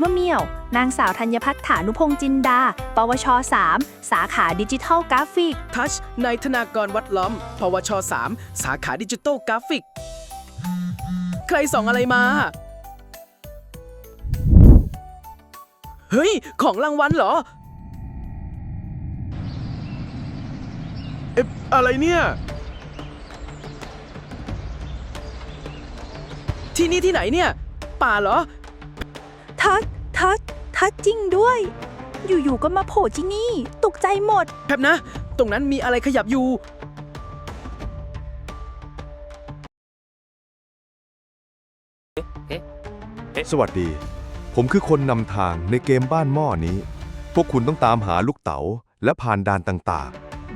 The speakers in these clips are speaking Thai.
มะเมี่ยว นางสาวธัญพัฒน์ฐานุพงษ์จินดา ปวช 3 สาขาดิจิทัลกราฟิก ทัชนายธนากรวัดล้อม ปวช 3 สาขาดิจิตอลกราฟิก ใครส่องอะไรมา เฮ้ย ของรางวัลเหรอ เอ๊ะอะไรเนี่ย ที่นี่ที่ไหนเนี่ย ป่าเหรอ ทัดทัดทัดจริงด้วย อยู่ๆก็มาโผล่ที่นี่ ตกใจหมด แป๊บนะ ตรงนั้นมีอะไรขยับอยู่ สวัสดี ผมคือคนนำทางในเกมบ้านหม้อนี้ พวกคุณต้องตามหาลูกเต๋าและผ่านด่านต่าง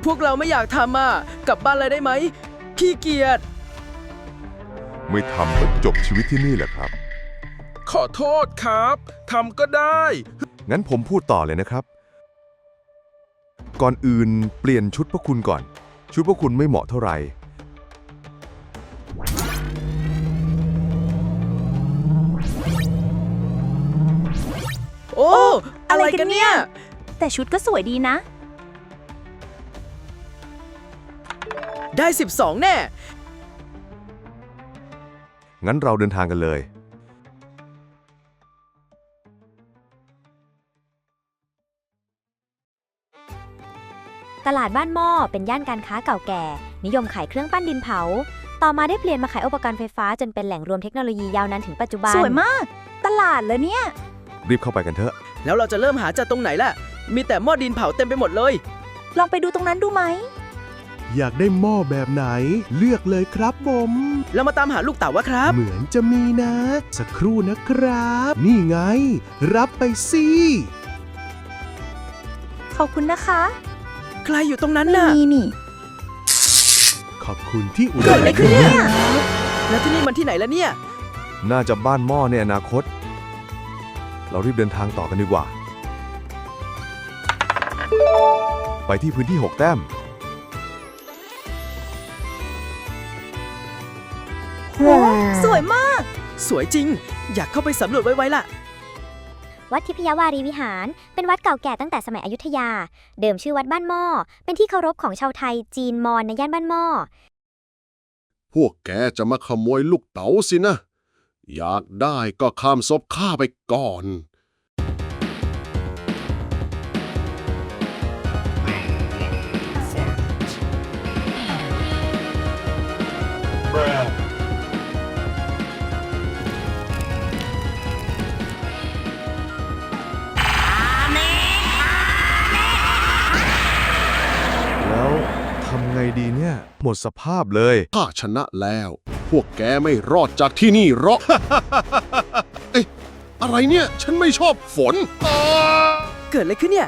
พวกเราไม่อยากทำอะ กลับบ้านเลยได้ไหม ขี้เกียจๆไม่ทำก็จบชีวิตที่นี่แหละครับ ขอโทษครับทำก็ได้ งั้นผมพูดต่อเลยนะครับ ก่อนอื่นเปลี่ยนชุดพวกคุณก่อน ชุดพวกคุณไม่เหมาะเท่าไหร่ โอ้ อะไรกันเนี่ย แต่ชุดก็สวยดีนะ ได้ 12 แน่ งั้นเราเดินทางกันเลย ตลาดบ้านหม้อเป็นย่านการค้าเก่าแก่ นิยมขายเครื่องปั้นดินเผา ต่อมาได้เปลี่ยนมาขายอุปกรณ์ไฟฟ้าจนเป็นแหล่งรวมเทคโนโลยียาวนานถึงปัจจุบัน สวยมาก ตลาดเลยเนี่ย รีบเข้าไปกันเถอะ แล้วเราจะเริ่มหาจากตรงไหนล่ะ มีแต่หม้อดินเผาเต็มไปหมดเลย ลองไปดูตรงนั้นดูไหม อยากได้หม้อแบบไหน เลือกเลยครับผม เรามาตามหาลูกเต๋าวะครับ เหมือนจะมีนะ สักครู่นะครับ นี่ไง รับไปสิ ขอบคุณนะคะ ใครอยู่ตรงนั้นน่ะนี่นี่ ขอบคุณที่อุดเกิดอะไรขึ้นเนี่ยครับแล้วที่นี่มันที่ไหนแล้วเนี่ย น่าจะบ้านหม้อในอนาคต เรารีบเดินทางต่อกันดีกว่า ไปที่พื้นที่ 6 แต้ม สวยมาก สวยจริง อยากเข้าไปสำรวจไว้ๆล่ะ วัดทิพยวารีวิหาร เป็นวัดเก่าแก่ตั้งแต่สมัยอยุธยา เดิมชื่อวัดบ้านหม้อ เป็นที่เคารพของชาวไทย จีน มอญในย่านบ้านหม้อ พวกแกจะมาขโมยลูกเต๋าสินะ อยากได้ก็ข้ามศพข้าไปก่อน ไงดีเนี่ย หมดสภาพเลย ข้าชนะแล้ว พวกแกไม่รอดจากที่นี่หรอก เอ๊ะอะไรเนี่ย ฉันไม่ชอบฝนอ้าเกิดอะไรขึ้นเนี่ย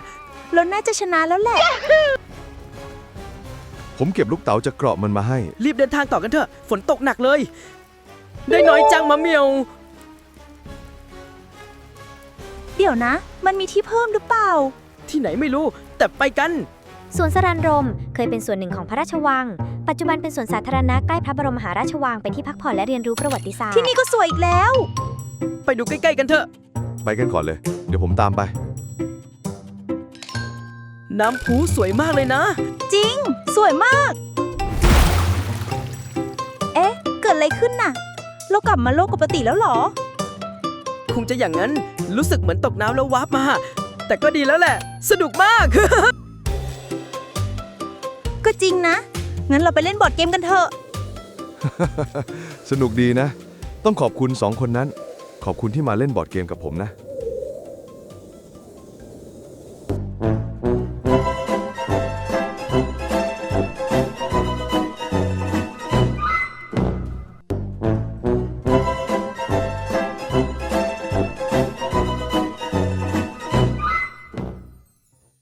เราน่าจะชนะแล้วแหละ ผมเก็บลูกเต๋าจากเกราะมันมาให้ รีบเดินทางต่อกันเถอะ ฝนตกหนักเลย ได้น้อยจังมะเหมียว เดี๋ยวนะ มันมีที่เพิ่มหรือเปล่า ที่ไหนไม่รู้ แต่ไปกัน สวนสรันรม เคยเป็นส่วนหนึ่งของพระราชวัง ปัจจุบันเป็นสวนสาธารณะใกล้พระบรมมหาราชวังเป็นที่พักผ่อนและเรียนรู้ประวัติศาสตร์ ที่นี่ก็สวยอีกแล้ว ไปดูใกล้ๆกันเถอะ ไปกันก่อนเลย เดี๋ยวผมตามไป น้ำพุสวยมากเลยนะ จริง สวยมาก เอ๊ะ เกิดอะไรขึ้นน่ะ เรากลับมาโลกปกติแล้วเหรอ คงจะอย่างนั้นรู้สึกเหมือนตกน้ำแล้ววาร์ปมา แต่ก็ดีแล้วแหละ สนุกมาก ก็จริงนะ งั้นเราไปเล่นบอร์ดเกมกันเถอะ สนุกดีนะ ต้องขอบคุณสองคนนั้น ขอบคุณที่มาเล่นบอร์ดเกมกับผมนะ